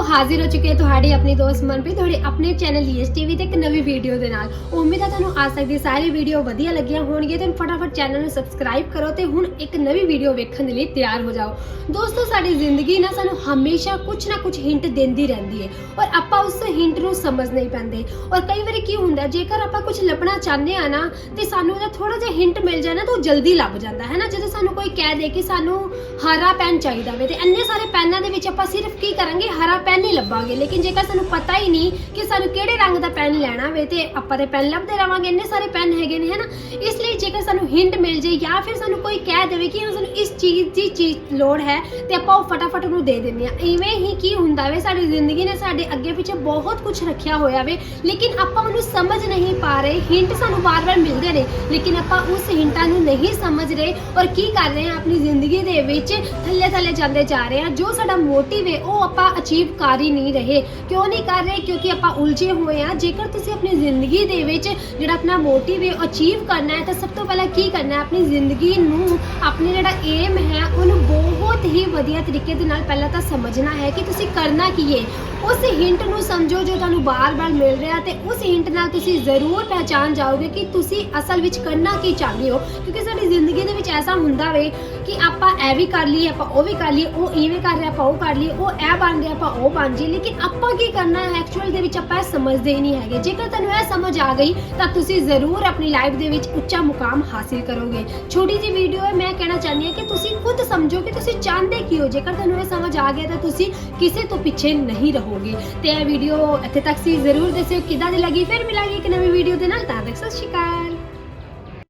ਦੋਸਤੋ ਹਾਜ਼ਰ ਹੋ ਚੁੱਕੇ ਹਾਂ ਤੁਹਾਡੀ ਆਪਣੀ ਦੋਸਤ ਮਨਪ੍ਰੀਤ, ਤੁਹਾਡੇ ਆਪਣੇ ਚੈਨਲ ਲੀਐਸ ਟੀਵੀ ਤੇ ਇੱਕ ਨਵੀਂ ਵੀਡੀਓ ਦੇ ਨਾਲ। ਉਮੀਦ ਹੈ ਤੁਹਾਨੂੰ ਆ ਸਕਦੀ ਸਾਰੀ ਵੀਡੀਓ ਵਧੀਆ ਲੱਗੀਆਂ ਹੋਣਗੀਆਂ ਤੇ ਫਟਾਫਟ ਚੈਨਲ ਨੂੰ ਸਬਸਕ੍ਰਾਈਬ ਕਰੋ ਤੇ ਹੁਣ ਇੱਕ ਨਵੀਂ ਵੀਡੀਓ ਵੇਖਣ ਦੇ ਲਈ ਤਿਆਰ ਹੋ ਜਾਓ। ਦੋਸਤੋ, ਸਾਡੀ ਜ਼ਿੰਦਗੀ ਨਾ ਸਾਨੂੰ ਹਮੇਸ਼ਾ ਕੁਝ ਨਾ ਕੁਝ ਹਿੰਟ ਦਿੰਦੀ ਰਹਿੰਦੀ ਹੈ ਔਰ ਆਪਾਂ ਉਸ ਹਿੰਟ ਨੂੰ ਸਮਝ ਨਹੀਂ ਪੈਂਦੇ। ਔਰ ਕਈ ਵਾਰੀ ਕੀ ਹੁੰਦਾ, ਜੇਕਰ ਆਪਾਂ ਕੁਝ ਲੱਭਣਾ ਚਾਹੁੰਦੇ ਆ ਨਾ, ਤੇ ਸਾਨੂੰ ਉਹਦਾ ਥੋੜਾ ਜਿਹਾ ਹਿੰਟ ਮਿਲ ਜਾਣਾ ਤਾਂ ਉਹ ਜਲਦੀ ਲੱਭ ਜਾਂਦਾ, ਹੈ ਨਾ? ਜਦੋਂ ਸਾਨੂੰ ਕੋਈ ਕਹਿ ਦੇ ਕਿ ਸਾਨੂੰ ਹਰਾ ਪੈਨ ਚਾਹੀਦਾ ਵੇ ਤੇ ਇੰਨੇ ਸਾਰੇ ਪੈਨਾਂ ਦੇ ਵਿੱਚ ਆਪਾਂ ਸਿਰਫ ਕੀ ਕਰਾਂਗੇ? ਹਰਾ ਪੈਨ ਹੀ ਲੱਭਾਂਗੇ। ਲੇਕਿਨ ਜੇਕਰ ਸਾਨੂੰ ਪਤਾ ਹੀ ਨਹੀਂ ਕਿ ਸਾਨੂੰ ਕਿਹੜੇ ਰੰਗ ਦਾ ਪੈਨ ਲੈਣਾ ਵੇ ਤੇ ਆਪਾਂ ਤੇ ਪੈਨ ਲੱਭਦੇ ਰਵਾਂਗੇ, ਇੰਨੇ ਸਾਰੇ ਪੈਨ ਹੈਗੇ ਨੇ, ਹਨਾ? ਇਸ ਲਈ ਜੇਕਰ ਸਾਨੂੰ ਹਿੰਟ ਮਿਲ ਜੇ ਜਾਂ ਫਿਰ ਸਾਨੂੰ ਕੋਈ ਕਹਿ ਦੇਵੇ ਕਿ ਹਾਂ, ਸਾਨੂੰ ਇਸ ਚੀਜ਼ ਦੀ ਚੀਜ਼ ਲੋੜ ਹੈ ਤੇ ਆਪਾਂ ਉਹ ਫਟਾਫਟ ਉਹਨੂੰ ਦੇ ਦਿੰਦੇ ਆ ਇਵੇਂ ਹੀ ਕੀ ਹੁੰਦਾ ਵੇ, ਸਾਡੀ ਜ਼ਿੰਦਗੀ ਨੇ ਸਾਡੇ ਅੱਗੇ ਪਿੱਛੇ ਬਹੁਤ ਕੁਝ ਰੱਖਿਆ ਹੋਇਆ ਵੇ, ਲੇਕਿਨ ਆਪਾਂ ਉਹਨੂੰ ਸਮਝ ਨਹੀਂ ਪਾ ਰਹੇ। ਹਿੰਟ ਸਾਨੂੰ ਵਾਰ-ਵਾਰ ਮਿਲਦੇ ਨੇ, ਲੇਕਿਨ ਆਪਾਂ ਉਸ ਹਿੰਟਾਂ ਨੂੰ ਨਹੀਂ ਸਮਝ ਰਹੇ ਔਰ ਕੀ ਕਰ ਰਹੇ ਹਾਂ, ਆਪਣੀ ਜ਼ਿੰਦਗੀ ਦੇ ਵਿੱਚ ਥੱਲੇ ਥੱਲੇ ਜਾਂਦੇ ਜਾ ਰਹੇ ਹਾਂ। ਜੋ ਸਾਡਾ ਮੋਟਿਵ ਹੈ ਉਹ ਆਪਾਂ ਅਚੀਵ ਕਰ ਹੀ ਨਹੀਂ ਰਹੇ। ਕਿਉਂ ਨਹੀਂ ਕਰ ਰਹੇ? ਕਿਉਂਕਿ ਆਪਾਂ ਉਲਝੇ ਹੋਏ ਆ ਜੇਕਰ ਤੁਸੀਂ ਆਪਣੀ ਜ਼ਿੰਦਗੀ ਦੇ ਵਿੱਚ ਜਿਹੜਾ ਆਪਣਾ ਮੋਟਿਵ ਹੈ ਅਚੀਵ ਕਰਨਾ ਹੈ, ਤਾਂ ਸਭ ਤੋਂ ਪਹਿਲਾਂ ਕੀ ਕਰਨਾ ਹੈ? ਆਪਣੀ ਜ਼ਿੰਦਗੀ ਨੂੰ, ਆਪਣੀ ਜਿਹੜਾ ਏਮ ਹੈ, ਉਹਨੂੰ ਬਹੁਤ ਹੀ ਵਧੀਆ ਤਰੀਕੇ ਦੇ ਨਾਲ ਪਹਿਲਾਂ ਤਾਂ ਸਮਝਣਾ ਹੈ ਕਿ ਤੁਸੀਂ ਕਰਨਾ ਕੀ ਹੈ। ਉਸ ਹਿੰਟ ਨੂੰ ਸਮਝੋ ਜੋ ਤੁਹਾਨੂੰ ਬਾਰ-ਬਾਰ ਮਿਲ ਰਿਹਾ ਤੇ ਉਸ ਹਿੰਟ ਨਾਲ ਤੁਸੀਂ ਜ਼ਰੂਰ ਪਹਿਚਾਨ ਜਾਓਗੇ ਕਿ ਤੁਸੀਂ ਅਸਲ ਵਿੱਚ ਕਰਨਾ ਕੀ ਚਾਹੁੰਦੇ ਹੋ। ਕਿਉਂਕਿ ਸਾਡੀ ਜ਼ਿੰਦਗੀ ਦੇ ਵਿੱਚ ਐਸਾ ਹੁੰਦਾ ਵੇ ਕਿ ਆਪਾਂ ਇਹ ਵੀ ਕਰ ਲਈਏ, ਆਪਾਂ ਉਹ ਵੀ ਕਰ ਲਈਏ, ਉਹ ਇਵੇਂ ਕਰ ਰਿਹਾ, ਆਪਾਂ ਉਹ ਕਰ ਲਈਏ, ਉਹ ਇਹ ਬਣ ਰਿਹਾ, ਆਪਾਂ ਉਹ ਬਣ ਜੀ ਲੇਕਿਨ ਆਪਾਂ ਕੀ ਕਰਨਾ ਹੈ ਐਕਚੁਅਲ ਦੇ ਵਿੱਚ ਆਪਾਂ ਇਹ ਸਮਝਦੇ ਹੀ ਨਹੀਂ ਹੈਗੇ। ਜੇਕਰ ਤੁਹਾਨੂੰ ਇਹ ਸਮਝ ਆ ਗਈ, ਤਾਂ ਤੁਸੀਂ ਜ਼ਰੂਰ ਆਪਣੀ ਲਾਈਫ ਦੇ ਵਿੱਚ ਉੱਚਾ ਮੁਕਾਮ ਹਾਸਿਲ ਕਰੋਗੇ। ਛੋਟੀ ਜੀ ਵੀਡੀਓ ਹੈ, ਮੈਂ ਕਹਿਣਾ ਚਾਹੁੰਦੀ ਹਾਂ ਕਿ ਤੁਸੀਂ ਖੁਦ ਸਮਝੋ ਕਿ ਤੁਸੀਂ ਚਾਹੁੰਦੇ ਕੀ ਹੋ। ਜੇਕਰ ਤੁਹਾਨੂੰ ਇਹ ਸਮਝ ਆ ਗਿਆ, ਤਾਂ ਤੁਸੀਂ ਕਿਸੇ ਤੋਂ ਪਿੱਛੇ ਨਹੀਂ ਰਹੋਗੇ। ਤੇ ਇਹ ਵੀਡੀਓ ਇੱਥੇ ਤੱਕ ਸੀ। ਜ਼ਰੂਰ ਦੱਸਿਓ ਕਿਦਾਂ ਦੀ ਲੱਗੀ। ਫਿਰ ਮਿਲਾਂਗੇ ਇੱਕ ਨਵੀਂ ਵੀਡੀਓ ਦੇ ਨਾਲ। ਤਾਂ ਤੱਕ ਸਤਿ ਸ਼੍ਰੀ ਅਕਾਲ।